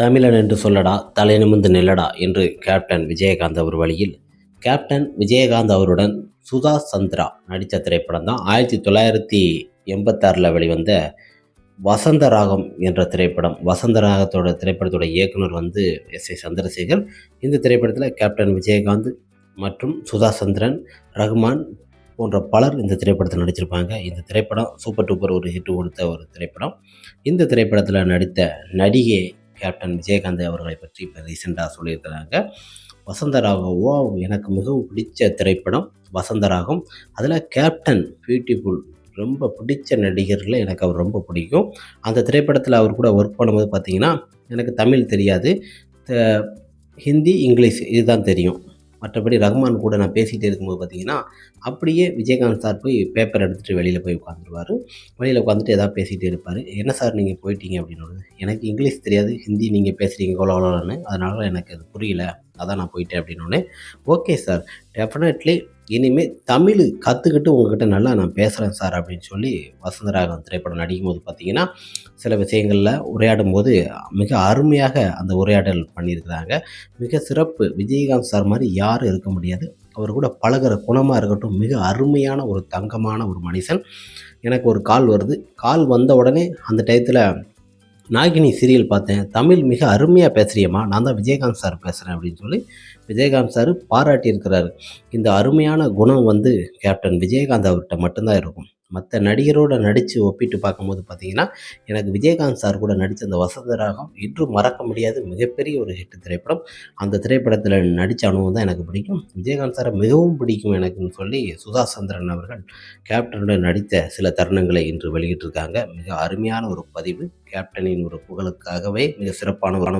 தமிழன் என்று சொல்லடா தலை நிமிர்ந்து நில்லடா என்று கேப்டன் விஜயகாந்த் அவர் வழியில். கேப்டன் விஜயகாந்த் அவருடன் சுதா சந்திரா நடித்த திரைப்படம் தான். ஆயிரத்தி தொள்ளாயிரத்தி எண்பத்தாறில் வெளிவந்த வசந்த ராகம் என்ற திரைப்படம். வசந்த ராகத்தோட திரைப்படத்தோட இயக்குனர் வந்து எஸ் ஏ சந்திரசேகர். இந்த திரைப்படத்தில் கேப்டன் விஜயகாந்த் மற்றும் சுதா சந்திரன் ரஹ்மான் போன்ற பலர் இந்த திரைப்படத்தில் நடிச்சிருப்பாங்க. இந்த திரைப்படம் சூப்பர் டூப்பர் ஒரு ஹிட் கொடுத்த ஒரு திரைப்படம். இந்த திரைப்படத்தில் நடித்த நடிகை கேப்டன் விஜயகாந்த் அவர்களை பற்றி இப்போ ரீசெண்டாக சொல்லியிருக்கிறாங்க. வசந்தராகம் ஓ எனக்கு மிகவும் பிடிச்ச திரைப்படம் வசந்தராகம். அதில் கேப்டன் பியூட்டிஃபுல் ரொம்ப பிடிச்ச நடிகரில் எனக்கு அவர் ரொம்ப பிடிக்கும். அந்த திரைப்படத்தில் அவர் கூட ஒர்க் பண்ணும்போது பார்த்திங்கன்னா எனக்கு தமிழ் தெரியாது. ஹிந்தி இங்கிலீஷ் இதுதான் தெரியும். மற்றபடி ரஹ்மான் கூட நான் பேசிகிட்டே இருக்கும்போது பார்த்தீங்கன்னா அப்படியே விஜயகாந்த் சார் போய் பேப்பர் எடுத்துகிட்டு வெளியில் போய் உட்காந்துருவார் வெளியில் உட்காந்துட்டு எதாவது பேசிகிட்டே இருப்பார். என்ன சார் நீங்கள் போயிட்டீங்க? அப்படின்னு எனக்கு இங்கிலீஷ் தெரியாது ஹிந்தி நீங்கள் பேசுகிறீங்க கோலோலன்னு அதனால எனக்கு அது புரியல. அதான் நான் போயிட்டேன் அப்படின்னு ஓகே சார். டெஃபினெட்லி இனிமேல் தமிழ் கற்றுக்கிட்டு உங்ககிட்ட நல்லா நான் பேசுகிறேன் சார் அப்படின்னு சொல்லி வசந்தராகவன் திரைப்படம் நடிக்கும் போது பார்த்தீங்கன்னா சில விஷயங்களில் உரையாடும் போது மிக அருமையாக அந்த உரையாடல் பண்ணியிருக்கிறாங்க. மிக சிறப்பு. விஜயகாந்த் சார் மாதிரி யாரும் இருக்க முடியாது. அவர் கூட பழகிற குணமாக இருக்கட்டும் மிக அருமையான ஒரு தங்கமான ஒரு மனுஷன் எனக்கு ஒரு கால் வருது. கால் வந்த உடனே அந்த டயத்தில் நாகினி சீரியல் பார்த்தேன். தமிழ் மிக அருமையாக பேசுகிறியம்மா நான் தான் விஜயகாந்த் சார் பேசுகிறேன் அப்படின்னு சொல்லி விஜயகாந்த் சார் பாராட்டியிருக்கிறாரு. இந்த அருமையான குணம் வந்து கேப்டன் விஜயகாந்த் அவர்கிட்ட மட்டும்தான் இருக்கும். மற்ற நடிகரோட நடித்து ஒப்பிட்டு பார்க்கும்போது பார்த்தீங்கன்னா எனக்கு விஜயகாந்த் சார் கூட நடித்த அந்த வசந்த ராகம் இன்றும் மறக்க முடியாத. மிகப்பெரிய ஒரு ஹிட் திரைப்படம். அந்த திரைப்படத்தில் நடித்த அனுபவம் தான் எனக்கு பிடிக்கும். விஜயகாந்த் சாரை மிகவும் பிடிக்கும் எனக்குன்னு சொல்லி சுதா சந்திரன் அவர்கள் கேப்டனுடன் நடித்த சில தருணங்களை இன்று வெளியிட்டிருக்காங்க. மிக அருமையான ஒரு பதிவு. கேப்டனின் ஒரு புகழுக்காகவே மிக சிறப்பான ஒரு